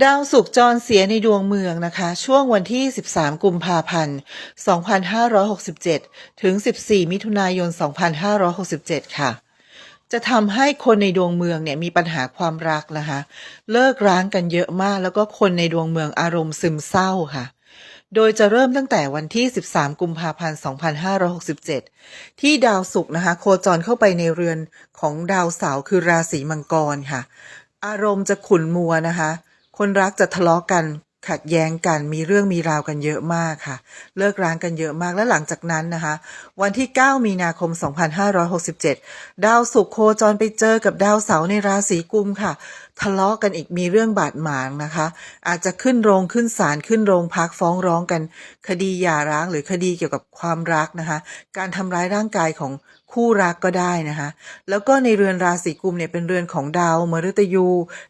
ดาวศุกร์จรเสียในดวงเมืองนะคะ ช่วงวันที่ 13 กุมภาพันธ์ 2567 ถึง 14 มิถุนายน 2567 ค่ะ จะทำให้คนในดวงเมืองเนี่ยมีปัญหาความรักนะคะ เลิกร้างกันเยอะมาก แล้วก็คนในดวงเมืองอารมณ์ซึมเศร้าค่ะ โดยจะเริ่มตั้งแต่วันที่ 13 กุมภาพันธ์ 2567 ที่ดาวศุกร์นะคะ โคจรเข้าไปในเรือนของดาวเสาร์คือราศีมังกรค่ะ อารมณ์จะขุ่นมัวนะคะ คนรักจะทะเลาะกัน ขัดแย้งกัน มีเรื่องมีราวกันเยอะมากค่ะ เลิกร้างกันเยอะมากและหลังจากนั้นนะคะ วันที่ 9 มีนาคม 2567 ดาวศุกร์โคจรไปเจอกับดาวเสาร์ในราศีกุมค่ะ ทะเลาะกันอีกมีเรื่องบาดหมางนะคะ อาจจะขึ้นโรงขึ้นศาลขึ้นโรงพักฟ้องร้องกัน คดีหย่าร้างหรือคดีเกี่ยวกับความรักนะคะ การทำร้ายร่างกายของ คู่รักก็ได้นะคะ แล้วก็ในเรือนราศีกุมเนี่ยเป็นเรือนของดาวมฤตยู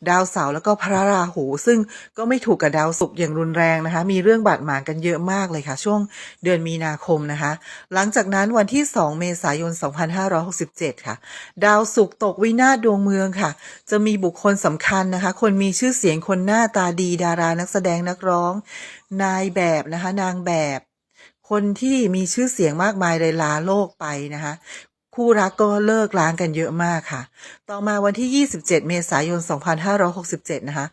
ดาวเสาร์แล้วก็พระราหู ซึ่งก็ไม่ถูกกับดาวศุกร์อย่างรุนแรงนะคะ มีเรื่องบาดหมางกันเยอะมากเลยค่ะ ช่วงเดือนมีนาคมนะคะ หลังจากนั้นวันที่ 2 เมษายน 2567 ค่ะ ดาวศุกร์ตกวินาศดวงเมืองค่ะ จะมีบุคคลสำคัญนะคะ คนมีชื่อเสียงคนหน้าตาดีดารานักแสดงนักร้อง นายแบบนะคะนางแบบคนที่มีชื่อเสียงมากมายเลยลาโลกไปนะคะ คู่รักก็เลิกร้างกันเยอะมากค่ะ ต่อมาวันที่ 27 เมษายน 2567 นะคะ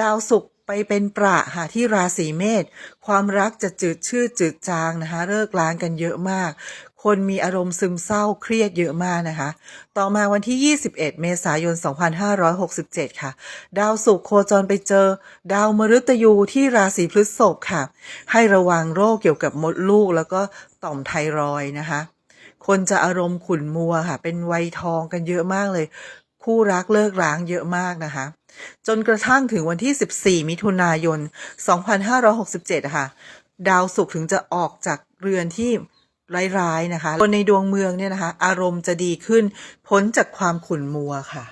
ดาวศุกร์ไปเป็นประค่ะที่ราศีเมษ ความรักจะจืดชืดจืดจางนะคะ เลิกร้างกันเยอะมาก คนมีอารมณ์ซึมเศร้าเครียดเยอะมากนะคะ ต่อมาวันที่ 21 เมษายน 2567 ค่ะ ดาวศุกร์โคจรไปเจอ ดาวมฤตยูที่ราศีพฤษภค่ะ ให้ระวังโรคเกี่ยวกับมดลูกแล้วก็ต่อมไทรอยนะคะ คนจะอารมณ์ขุ่นมัวค่ะ เป็นวัยทองกันเยอะมากเลย คู่รักเลิกร้างเยอะมากนะคะ จนกระทั่งถึงวันที่ 14 มิถุนายน 2567อะค่ะ ดาวศุกร์ถึงจะออกจากเรือนที่ร้ายๆนะคะ คนในดวงเมืองเนี่ยนะคะ อารมณ์จะดีขึ้น พ้นจากความขุ่นมัวค่ะ